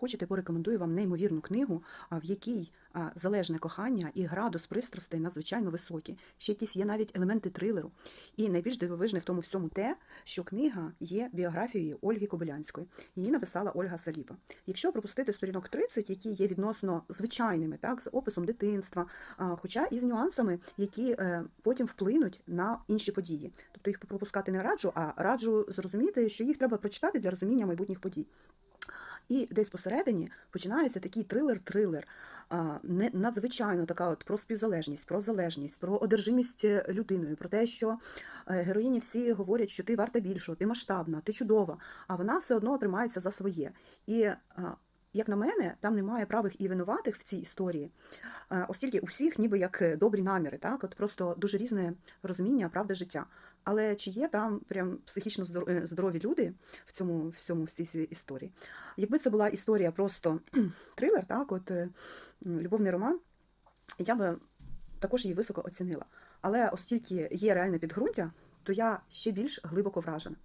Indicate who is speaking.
Speaker 1: Хочете, порекомендую вам неймовірну книгу, в якій залежне кохання і градус пристрастей надзвичайно високі. Ще якісь є навіть елементи трилеру. І найбільш дивовижне в тому всьому те, що книга є біографією Ольги Кобилянської. Її написала Ольга Саліпа. Якщо пропустити сторінок 30, які є відносно звичайними, так, з описом дитинства, хоча і з нюансами, які е, потім вплинуть на інші події. Тобто їх пропускати не раджу, а раджу зрозуміти, що їх треба прочитати для розуміння майбутніх подій. І десь посередині починається такий трилер-трилер. не- Надзвичайно така от про співзалежність, про залежність, про одержимість е, людиною, про те, що е, героїні всі говорять, що ти варта більшого, ти масштабна, ти чудова, а вона все одно тримається за своє. І як на мене, там немає правих і винуватих в цій історії, е, оскільки у всіх ніби як е, добрі наміри, так от просто дуже різне розуміння правди життя. Але чи є там прям психічно е, здорові люди в цьому всьому всій цій історії? Якби це була історія просто трилер, так, от любовний роман, я би також її високо оцінила. Але оскільки є реальне підґрунтя, то я ще більш глибоко вражена.